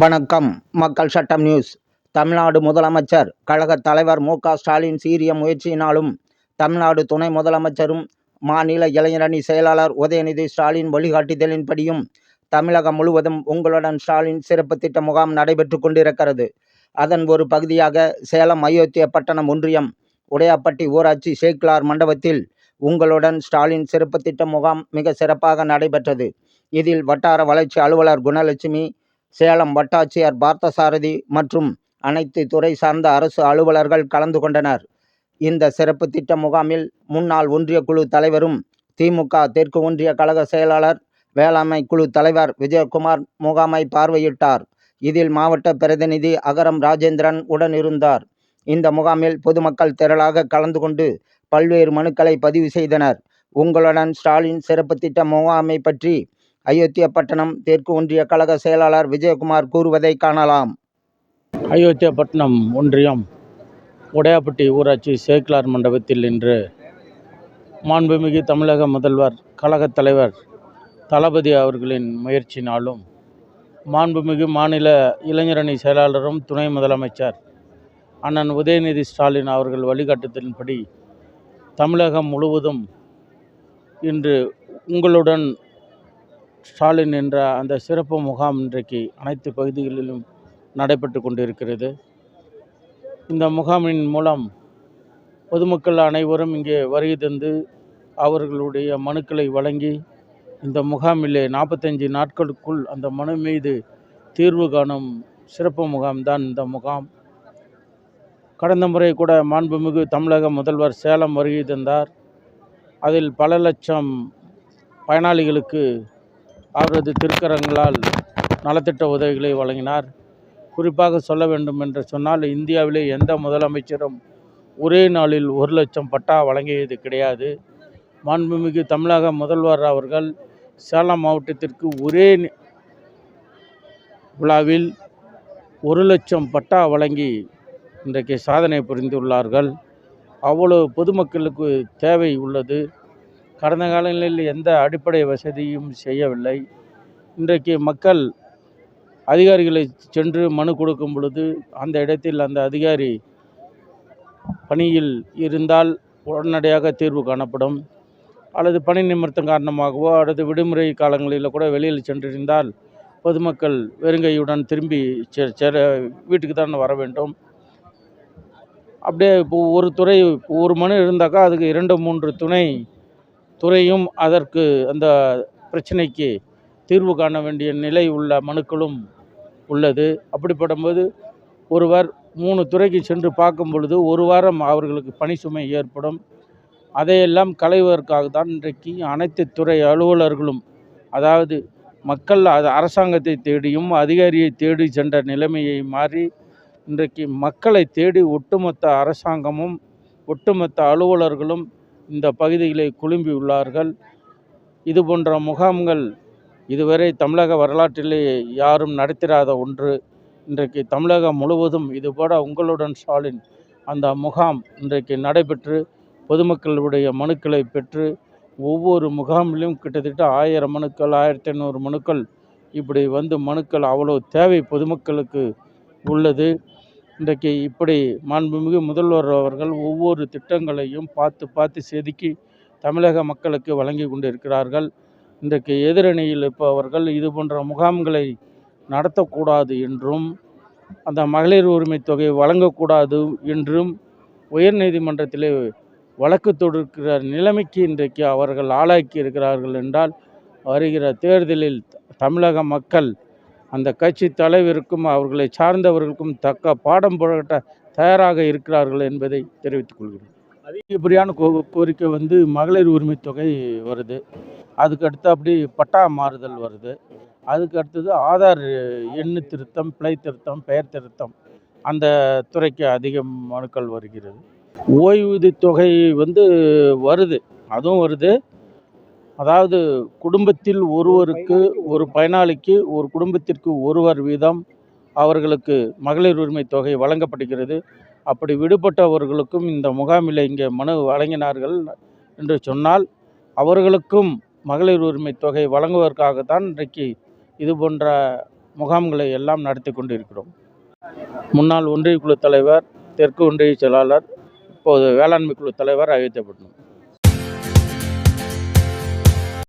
வணக்கம். மக்கள் சட்டம் நியூஸ். தமிழ்நாடு முதலமைச்சர் கழக தலைவர் மு க ஸ்டாலின் சீரிய முயற்சியினாலும் தமிழ்நாடு துணை முதலமைச்சரும் மாநில இளைஞரணி செயலாளர் உதயநிதி ஸ்டாலின் வழிகாட்டுதலின்படியும் தமிழகம் முழுவதும் உங்களுடன் ஸ்டாலின் சிறப்பு திட்ட முகாம் நடைபெற்று கொண்டிருக்கிறது. அதன் ஒரு பகுதியாக சேலம் அயோத்திய பட்டணம் ஒன்றியம் உடையாப்பட்டி ஊராட்சி சேக்லார் மண்டபத்தில் உங்களுடன் ஸ்டாலின் சிறப்பு திட்ட முகாம் மிக சிறப்பாக நடைபெற்றது. இதில் வட்டார வளர்ச்சி அலுவலர் குணலட்சுமி சேலம் வட்டாட்சியர் பார்த்தசாரதி மற்றும் அனைத்து துறை சார்ந்த அரசு அலுவலர்கள் கலந்து கொண்டனர். இந்த சிறப்பு திட்ட முகாமில் முன்னாள் ஒன்றிய குழு தலைவரும் திமுக தெற்கு ஒன்றிய கழக செயலாளர் வேளாண்மை குழு தலைவர் விஜயகுமார் முகாமை பார்வையிட்டார். இதில் மாவட்ட பிரதிநிதி அகரம் ராஜேந்திரன் உடன் இருந்தார். இந்த முகாமில் பொதுமக்கள் திரளாக கலந்து கொண்டு பல்வேறு மனுக்களை பதிவு செய்தனர். உங்களுடன் ஸ்டாலின் சிறப்பு திட்ட முகாமை பற்றி அயோத்தியப்பட்டினம் தெற்கு ஒன்றிய கழக செயலாளர் விஜயகுமார் கூறுவதை காணலாம். அயோத்தியாபட்டினம் ஒன்றியம் உடையாப்பட்டி ஊராட்சி சேக்கிலார் மண்டபத்தில் இன்று மாண்புமிகு தமிழக முதல்வர் கழகத் தலைவர் தளபதி அவர்களின் முயற்சினாலும் மாண்புமிகு மாநில இளைஞரணி செயலாளரும் துணை முதலமைச்சர் அண்ணன் உதயநிதி ஸ்டாலின் அவர்கள் வழிகாட்டுதலின்படி தமிழகம் முழுவதும் இன்று உங்களுடன் ஸ்டாலின் என்ற அந்த சிறப்பு முகாம் இன்றைக்கு அனைத்து பகுதிகளிலும் நடைபெற்று கொண்டிருக்கிறது. இந்த முகாமின் மூலம் பொதுமக்கள் அனைவரும் இங்கே வருகை தந்து அவர்களுடைய மனுக்களை வழங்கி இந்த முகாமிலே நாற்பத்தஞ்சு நாட்களுக்குள் அந்த மனு மீது தீர்வு காணும் சிறப்பு முகாம்தான் இந்த முகாம். கடந்த முறை கூட மாண்புமிகு தமிழக முதல்வர் சேலம் வருகை தந்தார். அதில் பல லட்சம் பயனாளிகளுக்கு அவரது திருக்கரங்களால் நலத்திட்ட உதவிகளை வழங்கினார். குறிப்பாக சொல்ல வேண்டும் என்று சொன்னால் இந்தியாவிலே எந்த முதலமைச்சரும் ஒரே நாளில் ஒரு லட்சம் பட்டா வழங்கியது கிடையாது. மாண்புமிகு தமிழக முதல்வர் அவர்கள் சேலம் மாவட்டத்திற்கு ஒரே விழாவில் ஒரு லட்சம் பட்டா வழங்கி இன்றைக்கு சாதனை புரிந்துள்ளார்கள். அவ்வளவு பொதுமக்களுக்கு தேவை உள்ளது. கடந்த காலங்களில் எந்த அடிப்படை வசதியும் செய்யவில்லை. இன்றைக்கு மக்கள் அதிகாரிகளை சென்று மனு கொடுக்கும் பொழுது அந்த இடத்தில் அந்த அதிகாரி பணியில் இருந்தால் உடனடியாக தீர்வு காணப்படும். அல்லது பணி நிமித்தம் காரணமாகவோ அல்லது விடுமுறை காலங்களில் கூட வெளியில் சென்றிருந்தால் பொதுமக்கள் வெறுங்கையுடன் திரும்பி செ- வீட்டுக்கு தான் வர வேண்டும். அப்படியே இப்போ ஒரு துறை ஒரு மனு இருந்தாக்கா அதுக்கு இரண்டு மூன்று துணை துறையும் அதற்கு அந்த பிரச்சனைக்கு தீர்வு காண வேண்டிய நிலை உள்ள மனுக்களும் உள்ளது. அப்படிப்படும்போது ஒருவர் மூணு துறைக்கு சென்று பார்க்கும் பொழுது ஒரு வாரம் அவர்களுக்கு பணி சுமை ஏற்படும். அதையெல்லாம் களைவதற்காக தான் இன்றைக்கு அனைத்து துறை அலுவலர்களும் அதாவது மக்கள் அது அரசாங்கத்தை தேடியும் அதிகாரியை தேடி சென்ற நிலைமையை மாறி இன்றைக்கு மக்களை தேடி ஒட்டுமொத்த அரசாங்கமும் ஒட்டுமொத்த அலுவலர்களும் இந்த பகுதிகளை குழும்பியுள்ளார்கள் இது போன்ற முகாம்கள் இதுவரை தமிழக வரலாற்றிலே யாரும் நடத்திராத ஒன்று. இன்றைக்கு தமிழகம் முழுவதும் இதுபோல உங்களுடன் ஸ்டாலின் அந்த முகாம் இன்றைக்கு நடைபெற்று பொதுமக்களுடைய மனுக்களை பெற்று ஒவ்வொரு முகாமிலும் கிட்டத்தட்ட ஆயிரம் மனுக்கள் ஆயிரத்தி ஐநூறு மனுக்கள் இப்படி வந்து மனுக்கள் அவ்வளோ தேவை பொதுமக்களுக்கு உள்ளது. இன்றைக்கு இப்படி மாண்புமிகு முதல்வர் அவர்கள் ஒவ்வொரு திட்டங்களையும் பார்த்து பார்த்து செதுக்கி தமிழக மக்களுக்கு வழங்கி கொண்டிருக்கிறார்கள். இன்றைக்கு எதிரணியில் இருப்பவர்கள் இது போன்ற முகாம்களை நடத்தக்கூடாது என்றும் அந்த மகளிர் உரிமை தொகை வழங்கக்கூடாது என்றும் உயர்நீதிமன்றத்திலே வழக்கு தொடுக்கிற நிலைமைக்கு இன்றைக்கு அவர்கள் ஆளாக்கி இருக்கிறார்கள் என்றால் வருகிற தேர்தலில் தமிழக மக்கள் அந்த கட்சி தலைவருக்கும் அவர்களை சார்ந்தவர்களுக்கும் தக்க பாடம் புகட்ட தயாராக இருக்கிறார்கள் என்பதை தெரிவித்துக் கொள்கிறேன். அதிகப்படியான கோ கோரிக்கை வந்து மகளிர் உரிமை தொகை வருது. அதுக்கு அடுத்து அப்படி பட்டா மாறுதல் வருது. அதுக்கு அடுத்தது ஆதார் எண்ணு திருத்தம் பிழை திருத்தம் பெயர் திருத்தம் அந்த துறைக்கு அதிக மனுக்கள் வருகிறது. ஓய்வூதிய தொகை வந்து வருது. அதுவும் வருது. அதாவது குடும்பத்தில் ஒருவருக்கு ஒரு பயனாளிக்கு ஒரு குடும்பத்திற்கு ஒருவர் வீதம் அவர்களுக்கு மகளிர் உரிமை தொகை வழங்கப்படுகிறது. அப்படி விடுபட்டவர்களுக்கும் இந்த முகாமில் இங்கே மனு வழங்கினார்கள் என்று சொன்னால் அவர்களுக்கும் மகளிர் உரிமை தொகை வழங்குவதற்காகத்தான் இன்றைக்கு இது போன்ற முகாம்களை எல்லாம் நடத்தி கொண்டு இருக்கிறோம் முன்னாள் ஒன்றிய குழு தலைவர் தெற்கு ஒன்றிய செயலாளர் இப்போது வேளாண்மை குழு தலைவர் அயோத்தியப்பட்டினம்